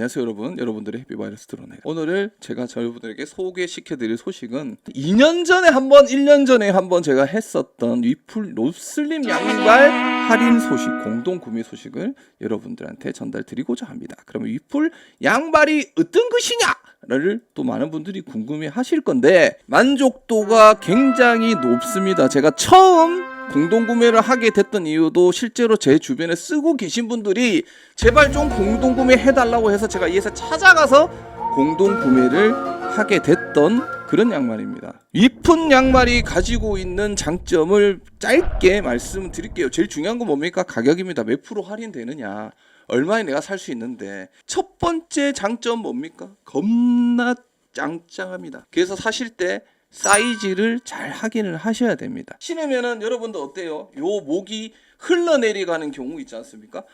안녕하세요 여러분. 여러분들의 해피바이러스 드러내 오늘을 제가 여러분들에게 소개시켜드릴 소식은 2년 전에 한번 1년 전에 한번 제가 했었던 위풀 노슬림 양말 할인 소식 공동 구매 소식을 여러분들한테 전달드리고자 합니다. 그러면 위풀 양말이 어떤 것이냐 를 또 많은 분들이 궁금해 하실 건데 만족도가 굉장히 높습니다. 제가 처음 공동 구매를 하게 됐던 이유도 실제로 제 주변에 쓰고 계신 분들이 제발 좀 공동 구매 해달라고 해서 제가 이에서 찾아가서 공동 구매를 하게 됐던 그런 양말입니다. 위픈 양말이 가지고 있는 장점을 짧게 말씀드릴게요. 제일 중요한 건 뭡니까? 가격입니다. 몇 프로 할인되느냐? 얼마에 내가 살 수 있는데 첫 번째 장점 뭡니까? 겁나 짱짱합니다. 그래서 사실 때 사이즈를 잘 확인을 하셔야 됩니다. 신으면은 여러분들 어때요? 요 목이 흘러내려가는 경우 있지 않습니까?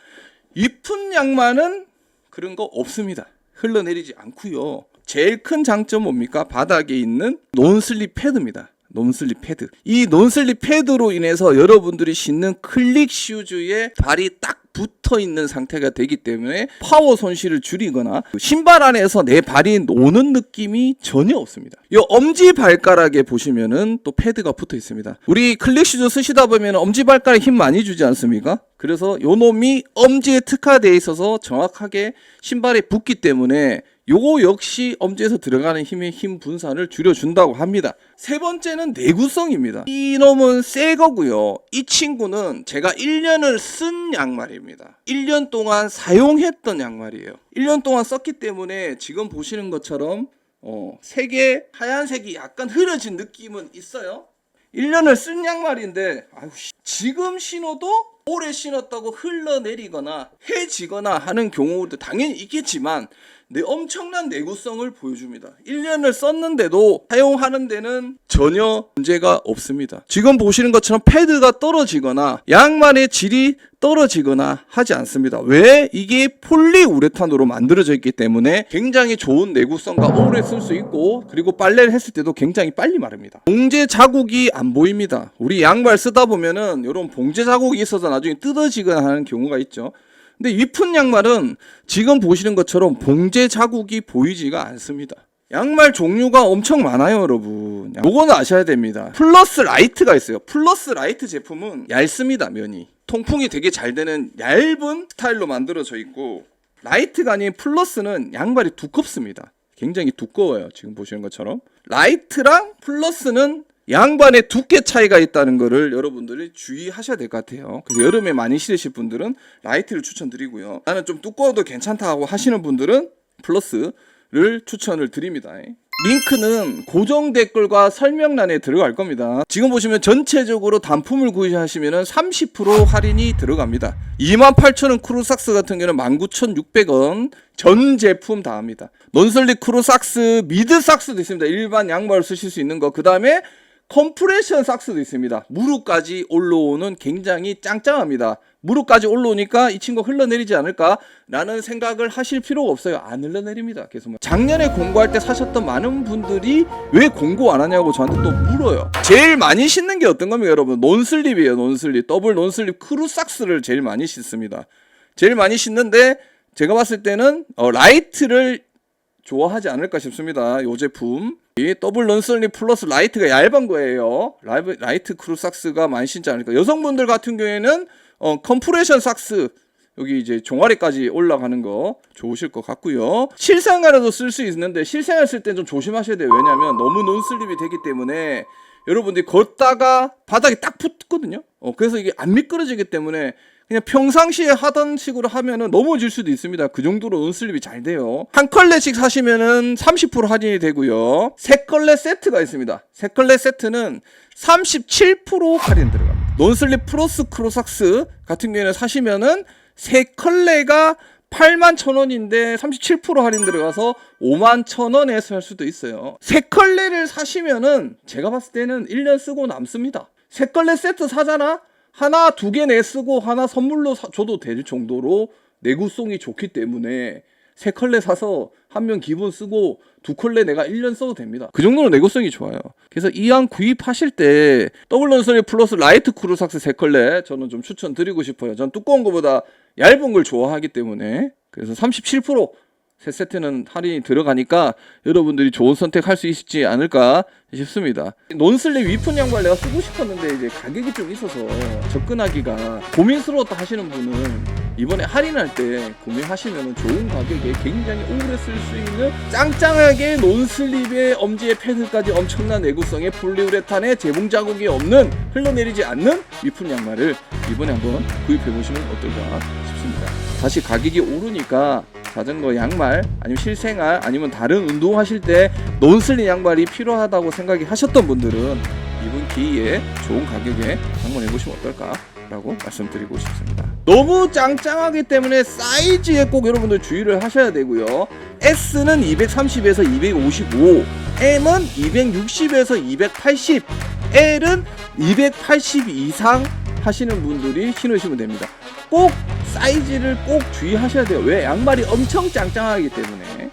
이쁜 양말은 그런 거 없습니다. 흘러내리지 않고요. 제일 큰 장점 뭡니까? 바닥에 있는 논슬립 패드입니다. 논슬립 패드. 이 논슬립 패드로 인해서 여러분들이 신는 클릭 슈즈에 발이 딱 붙어 있는 상태가 되기 때문에 파워 손실을 줄이거나 신발 안에서 내 발이 노는 느낌이 전혀 없습니다. 이 엄지 발가락에 보시면은 또 패드가 붙어 있습니다. 우리 클릭 슈즈 쓰시다 보면 엄지 발가락에 힘 많이 주지 않습니까? 그래서 요 놈이 엄지에 특화되어 있어서 정확하게 신발에 붙기 때문에 요거 역시 엄지에서 들어가는 힘의 힘 분산을 줄여준다고 합니다. 세 번째는 내구성입니다. 이 놈은 새 거고요. 이 친구는 제가 1년을 쓴 양말입니다. 1년 동안 사용했던 양말이에요. 1년 동안 썼기 때문에 지금 보시는 것처럼 어, 색의 하얀색이 약간 흐려진 느낌은 있어요. 1년을 쓴 양말인데 아유, 씨, 지금 신어도 오래 신었다고 흘러내리거나 해지거나 하는 경우도 당연히 있겠지만 내 엄청난 내구성을 보여줍니다. 1년을 썼는데도 사용하는 데는 전혀 문제가 없습니다. 지금 보시는 것처럼 패드가 떨어지거나 양말의 질이 떨어지거나 하지 않습니다. 왜? 이게 폴리우레탄으로 만들어져 있기 때문에 굉장히 좋은 내구성과 오래 쓸 수 있고 그리고 빨래를 했을 때도 굉장히 빨리 마릅니다. 봉제 자국이 안 보입니다. 우리 양말 쓰다 보면은 이런 봉제 자국이 있어서 나중에 뜯어지거나 하는 경우가 있죠. 근데 위픈 양말은 지금 보시는 것처럼 봉제 자국이 보이지가 않습니다. 양말 종류가 엄청 많아요, 여러분. 요거는 아셔야 됩니다. 플러스 라이트가 있어요. 플러스 라이트 제품은 얇습니다, 면이. 통풍이 되게 잘 되는 얇은 스타일로 만들어져 있고, 라이트가 아닌 플러스는 양발이 두껍습니다. 굉장히 두꺼워요. 지금 보시는 것처럼. 라이트랑 플러스는 양반의 두께 차이가 있다는 것을 여러분들이 주의하셔야 될 것 같아요. 그래서 여름에 많이 신으실 분들은 라이트를 추천드리고요. 나는 좀 두꺼워도 괜찮다고 하시는 분들은 플러스를 추천을 드립니다. 링크는 고정 댓글과 설명란에 들어갈 겁니다. 지금 보시면 전체적으로 단품을 구입하시면 30% 할인이 들어갑니다. 28,000원 크루삭스 같은 경우는 19,600원 전 제품 다 합니다. 논슬립 크루삭스 미드 삭스도 있습니다. 일반 양말 쓰실 수 있는 거. 그 다음에 컴프레션 삭스도 있습니다. 무릎까지 올라오는 굉장히 짱짱합니다. 무릎까지 올라오니까 이 친구 흘러내리지 않을까라는 생각을 하실 필요가 없어요. 안 흘러내립니다. 계속 뭐 작년에 공구할 때 사셨던 많은 분들이 왜 공구 안 하냐고 저한테 또 물어요. 제일 많이 신는 게 어떤 겁니까, 여러분? 논슬립이에요. 논슬립. 더블 논슬립 크루삭스를 제일 많이 신습니다. 제일 많이 신는데 제가 봤을 때는 어, 라이트를 좋아하지 않을까 싶습니다. 이 제품. 이 더블 런슬리 플러스 라이트가 얇은 거예요. 라이브, 라이트 크루 삭스가 많이 신지 않을까. 여성분들 같은 경우에는 어, 컴프레션 삭스 여기 이제 종아리까지 올라가는 거 좋으실 것 같고요. 실생활에도 쓸 수 있는데 실생활 쓸때좀 조심하셔야 돼요. 왜냐하면 너무 논슬립이 되기 때문에 여러분들이 걷다가 바닥에 딱 붙거든요. 어, 그래서 이게 안 미끄러지기 때문에 그냥 평상시에 하던 식으로 하면은 넘어질 수도 있습니다. 그 정도로 논슬립이 잘 돼요. 한 컬레씩 사시면은 30% 할인이 되고요. 세 컬레 세트가 있습니다. 세 컬레 세트는 37% 할인 들어갑니다. 논슬립 프로스 크로삭스 같은 경우에는 사시면은 세 컬레가 8만 천 원인데 37% 할인 들어가서 5만 천 원에 살 수도 있어요. 세 컬레를 사시면은 제가 봤을 때는 1년 쓰고 남습니다. 세 컬레 세트 사잖아? 하나 두 개 내 쓰고 하나 선물로 사- 줘도 될 정도로 내구성이 좋기 때문에 세 컬레 사서 한 명 기본 쓰고 두 컬레 내가 1년 써도 됩니다. 그 정도로 내구성이 좋아요. 그래서 이왕 구입하실 때 더블 런서리 플러스 라이트 크루삭스 세 컬레 저는 좀 추천드리고 싶어요. 전 두꺼운 거보다 얇은 걸 좋아하기 때문에 그래서 37% 세 세트는 할인이 들어가니까 여러분들이 좋은 선택할 수 있지 않을까 싶습니다. 논슬립 위픈 양말 내가 쓰고 싶었는데 이제 가격이 좀 있어서 접근하기가 고민스러웠다 하시는 분은 이번에 할인할 때 구매하시면 좋은 가격에 굉장히 오래 쓸 수 있는 짱짱하게 논슬립의 엄지의 패드까지 엄청난 내구성의 폴리우레탄에 재봉 자국이 없는 흘러내리지 않는 위픈 양말을 이번에 한번 구입해 보시면 어떨까 싶습니다. 다시 가격이 오르니까 자전거 양말 아니면 실생활 아니면 다른 운동하실 때 논슬립 양말이 필요하다고 생각이 하셨던 분들은 이번 기회에 좋은 가격에 방문해 보시면 어떨까 라고 말씀드리고 싶습니다. 너무 짱짱하기 때문에 사이즈에 꼭 여러분들 주의를 하셔야 되고요. S는 230에서 255, M은 260에서 280, L은 280 이상 하시는 분들이 신으시면 됩니다. 꼭 사이즈를 꼭 주의하셔야 돼요. 왜? 양말이 엄청 짱짱하기 때문에.